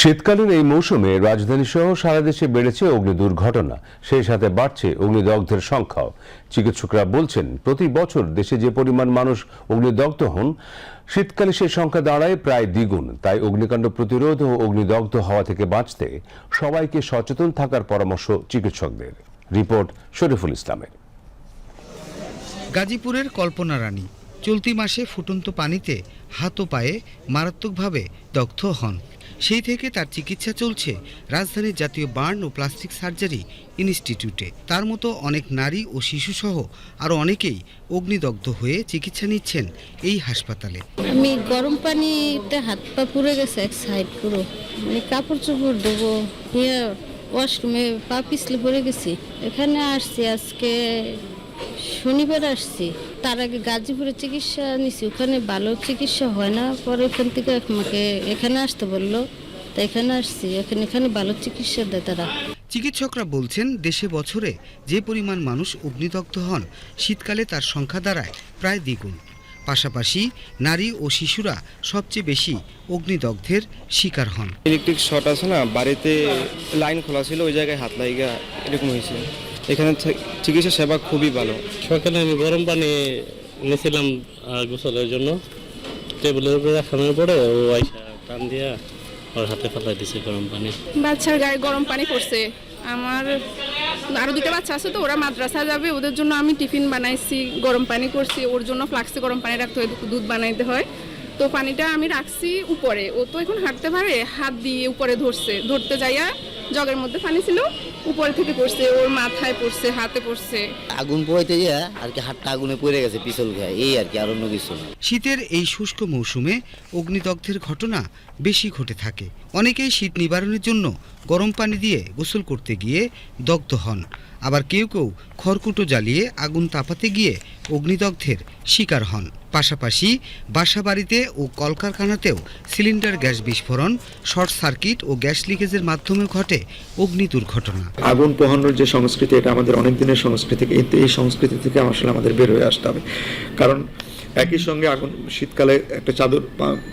শীতকালীন এই মৌসুমে রাজধানী সহ সারা দেশে বেড়েছে অগ্নি দুর্ঘটনা। সেই সাথে বাড়ছে অগ্নিদগ্ধের সংখ্যাও। চিকিৎসকরা বলছেন, প্রতি বছর দেশে যে পরিমাণ মানুষ অগ্নিদগ্ধ হন, শীতকালে সেই সংখ্যা দাঁড়ায় প্রায় দ্বিগুণ। তাই অগ্নিকাণ্ড প্রতিরোধ ও অগ্নিদগ্ধ হওয়া থেকে বাঁচতে সবাইকে সচেতন থাকার পরামর্শ চিকিৎসকদের। রিপোর্ট শরীফুল ইসলামের। গাজীপুরের কল্পনা রানী চলতি মাসে ফুটন্ত পানিতে হাত ও পায়ে মারাত্মকভাবে দগ্ধ হন। সেই থেকে তার চিকিৎসা চলছে রাজধানীর জাতীয় বার্ন ও প্লাস্টিক সার্জারি ইনস্টিটিউটে। তার মতো অনেক নারী ও শিশুসহ আরও অনেকেই অগ্নিদগ্ধ হয়ে চিকিৎসা নিচ্ছেন এই হাসপাতালে। আমি গরম পানিতে হাত পা পুড়ে গেছে এক সাইড পুরো। মানে কাপড় চোপড় দেবো ওয়াশরুমে পা পিছলে পড়ে গেছি। এখানে আসছি আজকে শনিবার আসছি। তার আগে গাজীপুরে চিকিৎসা নিছি। ওখানে ভালো চিকিৎসা হয় না। পরে ওখান থেকে আমাকে এখানে আসতে বলল। তা এখানে আসছি। এখানে এখানে ভালো চিকিৎসা দেয় তারা। চিকিৎসকরা বলছেন দেশে বছরে যে পরিমাণ মানুষ অগ্নিদগ্ধ হন শীতকালে তার সংখ্যা দাঁড়ায় প্রায় দ্বিগুণ। পাশাপাশি নারী ও শিশুরা সবচেয়ে বেশি অগ্নিদগ্ধের শিকার হন। ইলেকট্রিক শর্ট আছে না বাড়িতে লাইন খোলা ছিল ওই জায়গায় হাত লাগা এরকম হয়েছে। এখানে চিকিৎসা সেবা খুবই ভালো। সকালে আমি গরম পানি নিয়েছিলাম গোসলের জন্য। টেবিলের উপরে রাখানোর পরে ও আইসা টান দিয়া ওর হাতে ফেলাই দিছে গরম পানি। বাচ্চার গায়ে গরম পানি পড়ছে। আমার আরও দুটো বাচ্চা আছে তো ওরা মাদ্রাসা যাবে ওদের জন্য আমি টিফিন বানাইছি গরম পানি করছি ওর জন্য ফ্লাক্সে গরম পানি রাখতে হয় দুধ বানাইতে হয়। তো পানিটা আমি রাখছি উপরে। ও তো এখন হাঁটতে পারে হাত দিয়ে উপরে ধরছে। ধরতে যাইয়া জগের মধ্যে পানি ছিল উপরে থেকে পড়ছে ওর মাথায় পড়ছে হাতে পড়ছে। আগুন পোহাইতে যা আর কি হাতটা আগুনে পড়ে গেছে পিছল খায়। এই আর কি আর অন্য কিছু না। শীতের এই শুষ্ক মৌসুমে অগ্নিদগ্ধের ঘটনা বেশি ঘটে থাকে। অনেকেই শীত নিবারণের জন্য গরম পানি দিয়ে গোসল করতে গিয়ে দগ্ধ হন। আবার কেউ কেউ খড়কুটো জ্বালিয়ে আগুন তাপাতে গিয়ে অগ্নিদগ্ধের শিকার হন। পাশাপাশি বাসাবাড়িতে ও কলকারখানাতেও সিলিন্ডার গ্যাস বিস্ফোরণ, শর্ট সার্কিট ও গ্যাস লিকেজের মাধ্যমে ঘটে অগ্নি দুর্ঘটনা। আগুন পোহানোর যে সংস্কৃতি, এটা আমাদের অনেক দিনের সংস্কৃতি কিন্তু এই সংস্কৃতি থেকে আসলে আমাদের বের হয়ে আসতে হবে। কারণ একই সঙ্গে আগুন শীতকালে একটা চাদর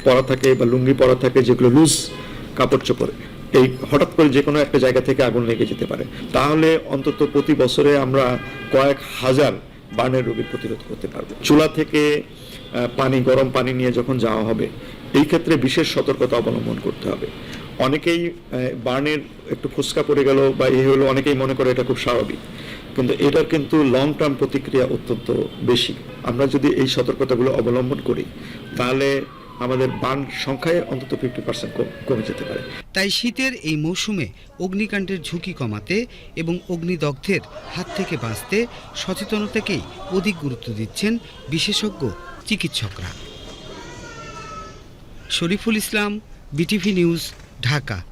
পরা থাকে বা লুঙ্গি পরা থাকে, যেগুলো লুজ কাপড় চোপড় এই হঠাৎ করে যে কোনো একটা জায়গা থেকে আগুন লেগে যেতে পারে। তাহলে অন্তত প্রতি বছরে আমরা কয়েক হাজার বার্নের রোগের প্রতিরোধ করতে পারবে। চুলা থেকে পানি, গরম পানি নিয়ে যখন যাওয়া হবে, এই ক্ষেত্রে বিশেষ সতর্কতা অবলম্বন করতে হবে। অনেকেই বার্নের একটু ফুসকা পড়ে গেল বা এই হলো, অনেকেই মনে করে এটা খুব স্বাভাবিক। কিন্তু এটার কিন্তু লং টার্ম প্রতিক্রিয়া অত্যন্ত বেশি। আমরা যদি এই সতর্কতাগুলো অবলম্বন করি, তাহলে আমাদের বান সংখ্যায় অন্তত ফিফটি পার্সেন্ট কমে যেতে পারে। তাই শীতের এই মৌসুমে অগ্নিকাণ্ডের ঝুঁকি কমাতে এবং অগ্নিদগ্ধের হাত থেকে বাঁচতে সচেতনতাকেই অধিক গুরুত্ব দিচ্ছেন বিশেষজ্ঞ চিকিৎসকরা। Shariful Islam, BTV news, Dhaka.